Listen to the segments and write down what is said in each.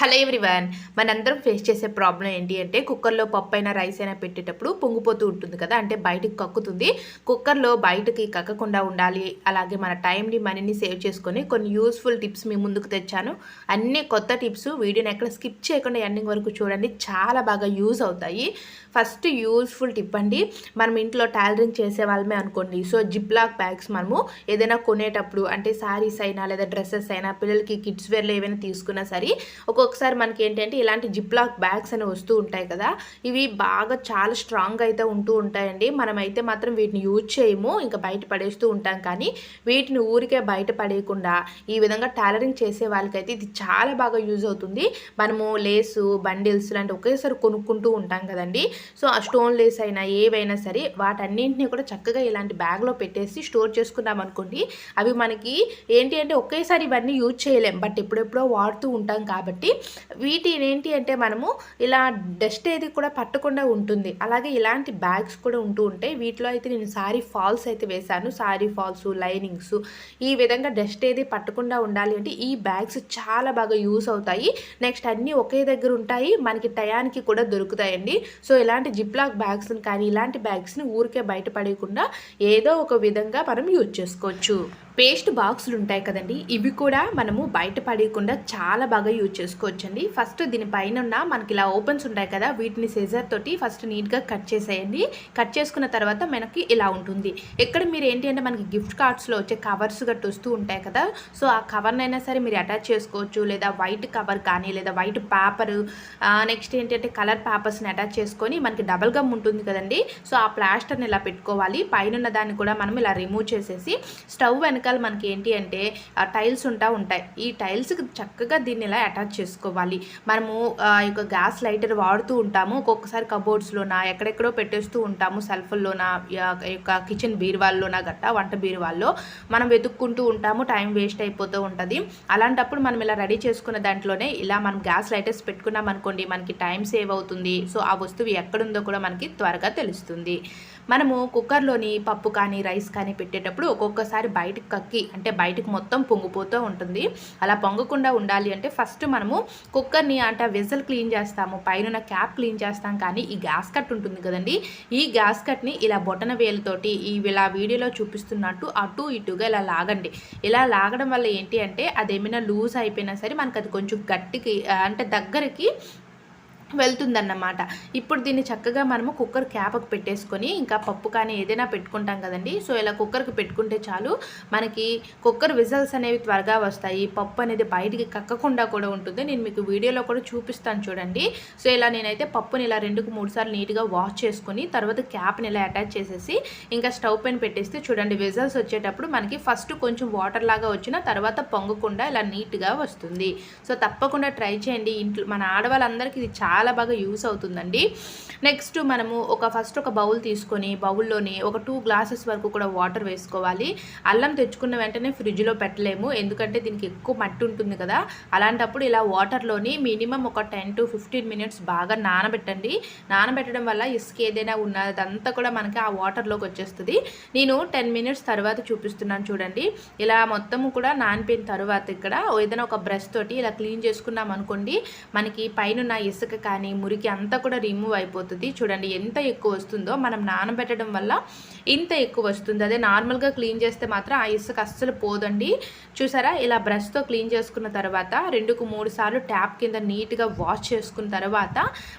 Hello everyone మనందరం face చేసే problem ఏంటి అంటే కుక్కర్లో పప్పు అయినా రైస్ అయినా పెట్టేటప్పుడు పొంగిపోతూ ఉంటుంది కదా అంటే బయటకు కక్కుతుంది. కుక్కర్లో బయటకి కక్కకుండా ఉండాలి అలాగే మన టైంని మనీని సేవ్ చేసుకొని కొన్ని యూస్ఫుల్ టిప్స్ మీ ముందుకు తెచ్చాను. అన్ని కొత్త టిప్స్ వీడియోని ఎక్కడ స్కిప్ చేయకుండా ఎండింగ్ వరకు చూడండి చాలా బాగా యూజ్ అవుతాయి. ఫస్ట్ యూస్ఫుల్ టిప్ అండి మనం ఇంట్లో టైలరింగ్ చేసే వాళ్ళమే అనుకోండి. సో జిప్లాక్ బ్యాగ్స్ మనము ఏదైనా కొనేటప్పుడు అంటే శారీస్ అయినా లేదా డ్రెస్సెస్ అయినా పిల్లలకి కిడ్స్ వేర్లో ఏమైనా తీసుకున్నా సరే ఒక్కొక్కసారి మనకి ఏంటంటే ఇలాంటి జిప్ లాక్ బ్యాగ్స్ అనేవి వస్తూ ఉంటాయి కదా ఇవి బాగా చాలా స్ట్రాంగ్ అయితే ఉంటూ ఉంటాయండి. మనమైతే మాత్రం వీటిని యూజ్ చేయము ఇంకా బయట పడేస్తూ ఉంటాం. కానీ వీటిని ఊరికే బయట పడేయకుండా ఈ విధంగా టైలరింగ్ చేసే వాళ్ళకైతే ఇది చాలా బాగా యూజ్ అవుతుంది. మనము లేసు బండిల్స్ లాంటి ఒకేసారి కొనుక్కుంటూ ఉంటాం కదండి. సో ఆ స్టోన్ లేస్ అయినా ఏవైనా సరే వాటన్నింటినీ కూడా చక్కగా ఇలాంటి బ్యాగ్లో పెట్టేసి స్టోర్ చేసుకున్నాం అనుకోండి అవి మనకి ఏంటి అంటే ఒకేసారి ఇవన్నీ యూజ్ చేయలేం. బట్ ఎప్పుడెప్పుడో వాడుతూ ఉంటాం కాబట్టి వీటిని ఏంటి అంటే మనము ఇలా డస్ట్ ఏది కూడా పట్టకుండా ఉంటుంది. అలాగే ఇలాంటి బ్యాగ్స్ కూడా ఉంటూ ఉంటాయి. వీటిలో అయితే నేను సారీ ఫాల్స్ అయితే వేశాను. సారీ ఫాల్స్ లైనింగ్స్ ఈ విధంగా డస్ట్ ఏది పట్టకుండా ఉండాలి అంటే ఈ బ్యాగ్స్ చాలా బాగా యూస్ అవుతాయి. నెక్స్ట్ అన్నీ ఒకే దగ్గర ఉంటాయి. మనకి టయానికి కూడా దొరుకుతాయండి. సో ఇలాంటి జిప్లాక్ బ్యాగ్స్ని కానీ ఇలాంటి బ్యాగ్స్ని ఊరికే బయటపడేయకుండా ఏదో ఒక విధంగా మనం యూజ్ చేసుకోవచ్చు. పేస్ట్ బాక్సులు ఉంటాయి కదండి ఇవి కూడా మనము బయట పడేయకుండా చాలా బాగా యూజ్ చేసుకోవచ్చండి. ఫస్ట్ దీనిపైన ఉన్న మనకి ఇలా ఓపెన్స్ ఉంటాయి కదా వీటిని సెజర్ తోటి ఫస్ట్ నీట్గా కట్ చేసేయండి. కట్ చేసుకున్న తర్వాత మనకి ఇలా ఉంటుంది. ఎక్కడ మీరు ఏంటి అంటే మనకి గిఫ్ట్ కార్డ్స్లో వచ్చే కవర్స్ గట్టు వస్తూ ఉంటాయి కదా సో ఆ కవర్నైనా సరే మీరు అటాచ్ చేసుకోవచ్చు. లేదా వైట్ కవర్ కానీ లేదా వైట్ పేపర్ నెక్స్ట్ ఏంటంటే కలర్ పేపర్స్ని అటాచ్ చేసుకొని మనకి డబల్ గమ్ ఉంటుంది కదండి సో ఆ ప్లాస్టర్ని ఇలా పెట్టుకోవాలి. పైన దాన్ని కూడా మనం ఇలా రిమూవ్ చేసేసి స్టవ్ వెనకాల మనకి ఏంటి అంటే టైల్స్ ఉంటా ఉంటాయి. ఈ టైల్స్కి చక్కగా దీన్ని ఇలా అటాచ్ చేసుకోవాలి? మనము ఆ యొక్క గ్యాస్ లైటర్ వాడుతూ ఉంటాము. ఒక్కొక్కసారి కబోర్డ్స్లోన ఎక్కడెక్కడో పెట్టేస్తూ ఉంటాము సెల్ఫ్ల్లోన యొక్క కిచెన్ బీరువాల్లోన గట్టా వంట బీరువాల్లో. మనం వెతుక్కుంటూ ఉంటాము టైం వేస్ట్ అయిపోతూ ఉంటుంది. అలాంటప్పుడు మనం ఇలా రెడీ చేసుకున్న దాంట్లోనే ఇలా మనం గ్యాస్ లైటర్స్ పెట్టుకున్నాం అనుకోండి మనకి టైం సేవ్ అవుతుంది. సో ఆ వస్తువు ఎక్కడుందో కూడా మనకి త్వరగా తెలుస్తుంది. మనము కుక్కర్లోని పప్పు కానీ రైస్ కానీ పెట్టేటప్పుడు ఒక్కొక్కసారి బయటకు కక్కి అంటే బయటకు మొత్తం పొంగిపోతూ ఉంటుంది. అలా పొంగకుండా ఉండాలి అంటే ఫస్ట్ మనము కుక్కర్ని అంటే వెజల్ క్లీన్ చేస్తాము పైన క్యాప్ క్లీన్ చేస్తాం. కానీ ఈ గ్యాస్ కట్ ఉంటుంది కదండి. ఈ గ్యాస్ కట్ని ఇలా బొటన వేలుతోటి ఈ ఇలా వీడియోలో చూపిస్తున్నట్టు అటు ఇటుగా ఇలా లాగండి. ఇలా లాగడం వల్ల ఏంటి అంటే అది ఏమైనా లూజ్ అయిపోయినా సరే మనకు అది కొంచెం గట్టికి అంటే దగ్గరికి వెళ్తుందన్నమాట. ఇప్పుడు దీన్ని చక్కగా మనము కుక్కర్ క్యాప్కి పెట్టేసుకొని ఇంకా పప్పు కానీ ఏదైనా పెట్టుకుంటాం కదండి. సో ఇలా కుక్కర్కి పెట్టుకుంటే చాలు మనకి కుక్కర్ విజల్స్ అనేవి త్వరగా వస్తాయి. పప్పు అనేది బయటికి కక్కకుండా కూడా ఉంటుంది. నేను మీకు వీడియోలో కూడా చూపిస్తాను చూడండి. సో ఇలా నేనైతే పప్పుని ఇలా రెండుకు మూడు సార్లు నీట్గా వాష్ చేసుకొని తర్వాత క్యాప్ని ఇలా అటాచ్ చేసేసి ఇంకా స్టవ్ పైన పెట్టేస్తే చూడండి విజల్స్ వచ్చేటప్పుడు మనకి ఫస్ట్ కొంచెం వాటర్ లాగా వచ్చిన తర్వాత పొంగకుండా ఇలా నీట్గా వస్తుంది. సో తప్పకుండా ట్రై చేయండి. ఇంట్లో మన ఆడవాళ్ళందరికీ ఇది చాలా చాలా బాగా యూస్ అవుతుందండి. నెక్స్ట్ మనము ఒక ఫస్ట్ ఒక బౌల్ తీసుకొని బౌల్లోని ఒక టూ గ్లాసెస్ వరకు కూడా వాటర్ వేసుకోవాలి. అల్లం తెచ్చుకున్న వెంటనే ఫ్రిడ్జ్లో పెట్టలేము. ఎందుకంటే దీనికి ఎక్కువ మట్టి ఉంటుంది కదా. అలాంటప్పుడు ఇలా వాటర్లోని మినిమం ఒక టెన్ టు ఫిఫ్టీన్ మినిట్స్ బాగా నానబెట్టండి. నానబెట్టడం వల్ల ఇసుక ఏదైనా ఉన్నదంతా కూడా మనకి ఆ వాటర్లోకి వచ్చేస్తుంది. నేను టెన్ మినిట్స్ తర్వాత చూపిస్తున్నాను చూడండి. ఇలా మొత్తము కూడా నానిపోయిన తర్వాత ఇక్కడ ఏదైనా ఒక బ్రష్ తోటి ఇలా క్లీన్ చేసుకున్నాం అనుకోండి మనకి పైన ఇసుక కానీ మురికి అంతా కూడా రిమూవ్ అయిపోతుంది. చూడండి ఎంత ఎక్కువ వస్తుందో మనం నానబెట్టడం వల్ల ఇంత ఎక్కువ వస్తుంది. అదే నార్మల్గా క్లీన్ చేస్తే మాత్రం ఆ ఇసుక అస్సలు పోదండి. చూసారా? ఇలా బ్రష్తో క్లీన్ చేసుకున్న తర్వాత రెండుకు మూడు సార్లు ట్యాప్ కింద నీట్గా వాష్ చేసుకున్న తర్వాత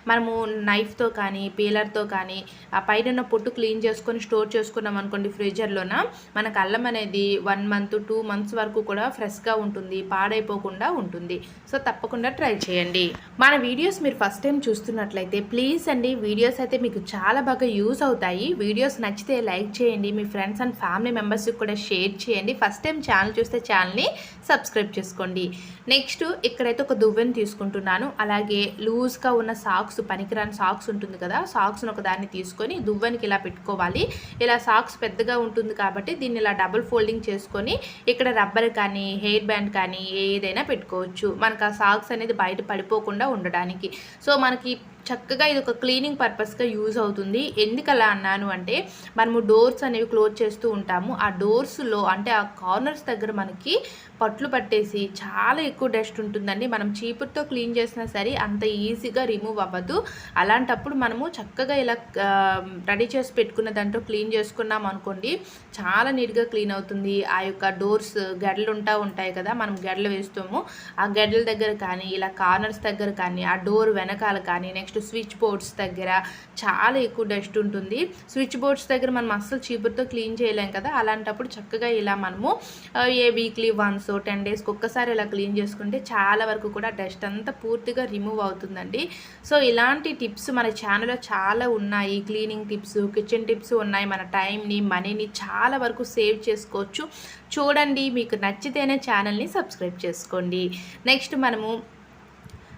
మనము నైఫ్తో కానీ పీలర్తో కానీ ఆ పైన పొట్టు క్లీన్ చేసుకొని స్టోర్ చేసుకున్నాం అనుకోండి ఫ్రిడ్జర్లోన మనకు అల్లం అనేది వన్ మంత్ టూ మంత్స్ వరకు కూడా ఫ్రెష్గా ఉంటుంది పాడైపోకుండా ఉంటుంది. సో తప్పకుండా ట్రై చేయండి. మన వీడియోస్ మీరు ఫస్ట్ టైం చూస్తున్నట్లయితే ప్లీజ్ అండి వీడియోస్ అయితే మీకు చాలా బాగా యూస్ అవుతాయి. వీడియోస్ నచ్చితే లైక్ చేయండి మీ ఫ్రెండ్స్ అండ్ ఫ్యామిలీ మెంబర్స్కి కూడా షేర్ చేయండి. ఫస్ట్ టైం ఛానల్ చూస్తే ఛానల్ని సబ్స్క్రైబ్ చేసుకోండి. నెక్స్ట్ ఇక్కడైతే ఒక దువ్వెని తీసుకుంటున్నాను. అలాగే లూజ్గా ఉన్న సాక్స్ పనికిరాని సాక్స్ ఉంటుంది కదా సాక్స్ను ఒక దాన్ని తీసుకొని దువ్వెనికి ఇలా పెట్టుకోవాలి. ఇలా సాక్స్ పెద్దగా ఉంటుంది కాబట్టి దీన్ని ఇలా డబుల్ ఫోల్డింగ్ చేసుకొని ఇక్కడ రబ్బర్ కానీ హెయిర్ బ్యాండ్ కానీ ఏదైనా పెట్టుకోవచ్చు. మనకు ఆ సాక్స్ అనేది బయట పడిపోకుండా ఉండడానికి. సో మనకి చక్కగా ఇది ఒక క్లీనింగ్ పర్పస్గా యూజ్ అవుతుంది. ఎందుకు అలా అన్నాను అంటే మనము డోర్స్ అనేవి క్లోజ్ చేస్తూ ఉంటాము. ఆ డోర్స్లో అంటే ఆ కార్నర్స్ దగ్గర మనకి పట్లు పట్టేసి చాలా ఎక్కువ డస్ట్ ఉంటుందండి. మనం చీపురుతో క్లీన్ చేసినా సరే అంత ఈజీగా రిమూవ్ అవ్వదు. అలాంటప్పుడు మనము చక్కగా ఇలా రెడీ చేసి పెట్టుకున్న దాంట్లో క్లీన్ చేసుకున్నాం అనుకోండి చాలా నీట్గా క్లీన్ అవుతుంది. ఆ యొక్క డోర్స్ గడ్డలు ఉంటా ఉంటాయి కదా మనం గడ్డలు వేస్తాము. ఆ గడ్డల దగ్గర కానీ ఇలా కార్నర్స్ దగ్గర కానీ ఆ డోర్ వెనకాల కానీ నెక్స్ట్ స్విచ్ బోర్డ్స్ దగ్గర చాలా ఎక్కువ డస్ట్ ఉంటుంది. స్విచ్ బోర్డ్స్ దగ్గర మనం అస్సలు చీపురుతో క్లీన్ చేయలేం కదా. అలాంటప్పుడు చక్కగా ఇలా మనము ఏ వీక్లీ వన్స్ టెన్ డేస్కి ఒక్కసారి ఇలా క్లీన్ చేసుకుంటే చాలా వరకు కూడా డస్ట్ అంతా పూర్తిగా రిమూవ్ అవుతుందండి. సో ఇలాంటి టిప్స్ మన ఛానల్లో చాలా ఉన్నాయి. క్లీనింగ్ టిప్స్ కిచెన్ టిప్స్ ఉన్నాయి మన టైంని మనీని చాలా వరకు సేవ్ చేసుకోవచ్చు. చూడండి మీకు నచ్చితేనే ఛానల్ని సబ్స్క్రైబ్ చేసుకోండి. నెక్స్ట్ మనము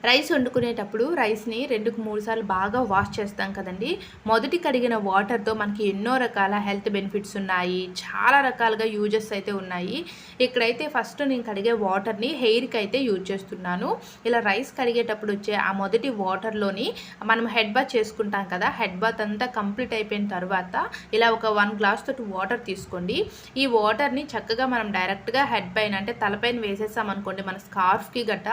రైస్ వండుకునేటప్పుడు రైస్ని రెండుకు మూడు సార్లు బాగా వాష్ చేస్తాం కదండి. మొదటి కడిగిన వాటర్తో మనకి ఎన్నో రకాల హెల్త్ బెనిఫిట్స్ ఉన్నాయి. చాలా రకాలుగా యూజెస్ అయితే ఉన్నాయి. ఇక్కడైతే ఫస్ట్ నేను కడిగే వాటర్ని హెయిర్కి అయితే యూజ్ చేస్తున్నాను. ఇలా రైస్ కడిగేటప్పుడు వచ్చే ఆ మొదటి వాటర్లోని మనం హెడ్ బాత్ చేసుకుంటాం కదా హెడ్ బాత్ అంతా కంప్లీట్ అయిపోయిన తర్వాత ఇలా ఒక వన్ గ్లాస్ తోటి వాటర్ తీసుకోండి. ఈ వాటర్ని చక్కగా మనం డైరెక్ట్గా హెడ్ పైన అంటే తలపైన వేసేసాం అనుకోండి మన స్కార్ఫ్కి గట్ట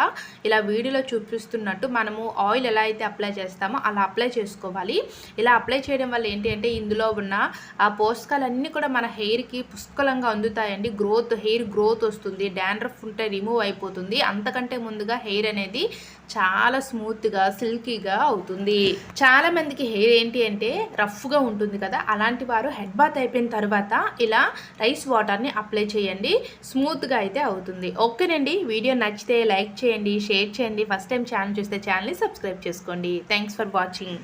ఇలా వీడియోలో చూపిస్తున్నట్టు మనము ఆయిల్ ఎలా అయితే అప్లై చేస్తామో అలా అప్లై చేసుకోవాలి. ఇలా అప్లై చేయడం వల్ల ఏంటి అంటే ఇందులో ఉన్న ఆ పోషకాలన్నీ కూడా మన హెయిర్కి పుష్కలంగా అందుతాయండి. గ్రోత్ హెయిర్ గ్రోత్ వస్తుంది. డాండ్రఫ్ ఉంటే రిమూవ్ అయిపోతుంది. అంతకంటే ముందుగా హెయిర్ అనేది చాలా స్మూత్గా సిల్కీగా అవుతుంది. చాలా మందికి హెయిర్ ఏంటి అంటే రఫ్గా ఉంటుంది కదా. అలాంటి వారు హెడ్ బాత్ అయిపోయిన తర్వాత ఇలా రైస్ వాటర్ని అప్లై చేయండి. స్మూత్గా అయితే అవుతుంది. ఓకేనండి. వీడియో నచ్చితే లైక్ చేయండి షేర్ చేయండి. ఫస్ట్ టైం ఛానల్ చూస్తే ఛానల్ని సబ్స్క్రైబ్ చేసుకోండి. Thanks for watching